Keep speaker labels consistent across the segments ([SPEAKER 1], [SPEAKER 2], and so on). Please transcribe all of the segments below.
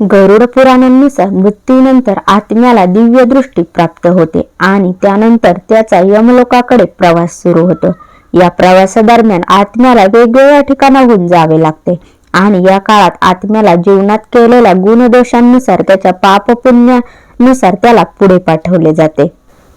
[SPEAKER 1] गरुड पुराणांनुसार मृत्यूनंतर आत्म्याला दिव्य दृष्टी प्राप्त होते आणि त्यानंतर त्याचा यमलोकाकडे प्रवास सुरू होतो. या प्रवासादरम्यान आत्म्याला वेगवेगळ्या ठिकाणाहून जावे लागते आणि या काळात आत्म्याला जीवनात केलेल्या गुणदोषांनुसार त्याच्या पाप पुण्यानुसार त्याला पुढे पाठवले जाते.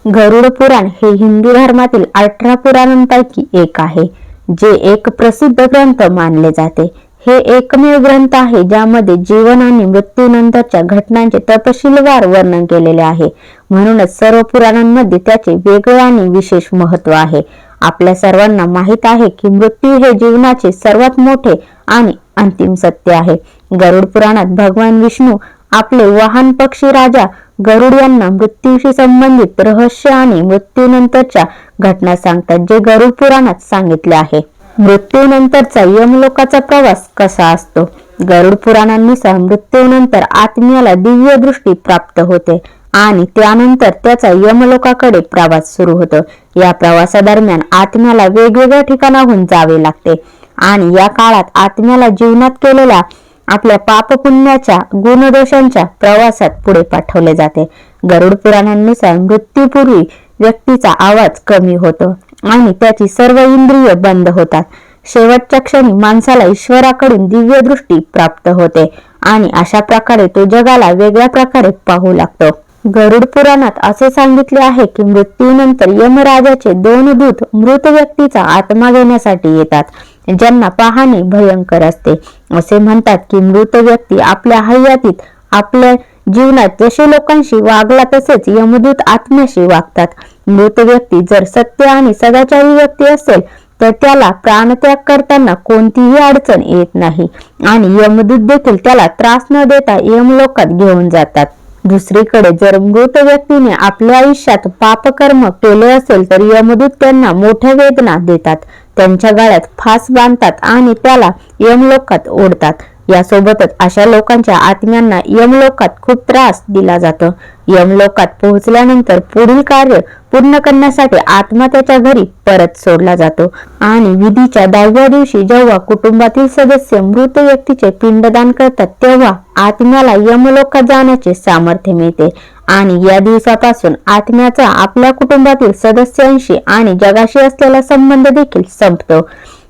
[SPEAKER 1] गरुड पुराण हे हिंदू धर्मातील अठरा पुराणांपैकी एक आहे जे एक प्रसिद्ध ग्रंथ मानले जाते. हे एकमेव ग्रंथ आहे ज्यामध्ये जीवन आणि मृत्यूनंतरच्या घटनांचे तपशीलवार वर्णन केलेले आहे. म्हणूनच सर्व पुराणांमध्ये त्याचे वेगळे आणि विशेष महत्त्व आहे. आपल्या सर्वांना माहीत आहे की मृत्यू हे जीवनाचे सर्वात मोठे आणि अंतिम सत्य आहे. गरुड पुराणात भगवान विष्णू आपले वाहन पक्षी राजा गरुड यांना मृत्यूशी संबंधित रहस्य आणि मृत्यूनंतरच्या घटना सांगतात जे गरुड पुराणात सांगितले आहे. मृत्यूनंतरचा यमलोकाचा प्रवास कसा असतो? गरुड पुराणांनुसार मृत्यूनंतर आत्म्याला दिव्य दृष्टी प्राप्त होते आणि त्यानंतर त्याचा यमलोकाकडे प्रवास सुरू होतो. या प्रवासादरम्यान आत्म्याला वेगवेगळ्या ठिकाणाहून जावे लागते आणि या काळात आत्म्याला जीवनात केलेल्या आपल्या पापपुण्याच्या गुणदोषांच्या प्रवासात पुढे पाठवले जाते. गरुड पुराणांनुसार मृत्यूपूर्वी व्यक्तीचा आवाज कमी होतो. आणि त्याची सर्व इंद्रिय बंद होतात. शेवटच्या क्षणी माणसाला ईश्वराकडून दिव्य दृष्टी प्राप्त होते आणि अशा प्रकारे तो जगाला वेगळ्या प्रकारे पाहू लागतो. गरुड पुराणात असे सांगितले आहे की मृत्यूनंतर यमराजाचे दोन दूत मृत व्यक्तीचा आत्मा घेण्यासाठी येतात ज्यांना पाहणे भयंकर असते. असे म्हणतात की मृत व्यक्ती आपल्या हयातीत आपल्या जीवनात जसे लोकांशी वागला तसेच यमदूत आत्म्याशी वागतात. मृत व्यक्ती जर सत्य आणि सदाचारी व्यक्ती असेल तर त्याला प्राणत्याग करताना कोणतीही अडचण येत नाही. आणि यमदूत देखील त्याला त्रास न देता यमलोकात घेऊन जातात. दुसरीकडे जर मृत व्यक्तीने आपल्या आयुष्यात पापकर्म केले असेल तर यमदूत त्यांना मोठ्या वेदना देतात. त्यांच्या गळ्यात फास बांधतात आणि त्याला यमलोकात ओढतात. यासोबतच अशा लोकांच्या आत्म्यांना यमलोकात खूप त्रास दिला जातो. यमलोकात पोहोचल्यानंतर पुढील कार्य पूर्ण करण्यासाठी आत्मा त्याच्या घरी परत सोडला जातो. आणि विधीच्या दहाव्या दिवशी जेव्हा कुटुंबातील सदस्य मृत व्यक्तीचे पिंडदान करतात तेव्हा आत्म्याला यमलोकात जाण्याचे सामर्थ्य मिळते. आणि या दिवसापासून आत्म्याचा आपल्या कुटुंबातील सदस्यांशी आणि जगाशी असलेला संबंध देखील संपतो.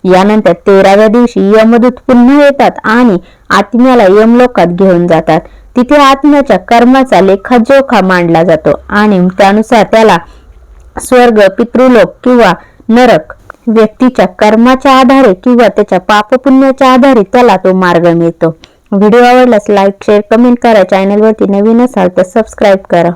[SPEAKER 1] यानंतर तेराव्या दिवशी यमदूत पुन्हा येतात आणि आत्म्याला यमलोकात घेऊन जातात. तिथे आत्म्याच्या कर्माचा लेखाजोखा मांडला जातो आणि त्यानुसार त्याला स्वर्ग पितृलोक किंवा नरक व्यक्तीच्या कर्माच्या आधारे किंवा त्याच्या पापपुण्याच्या आधारे त्याला तो मार्ग मिळतो. व्हिडिओ आवडल्यास लाईक शेअर कमेंट करा. चॅनलवरती नवीन असाल तर सबस्क्राईब करा.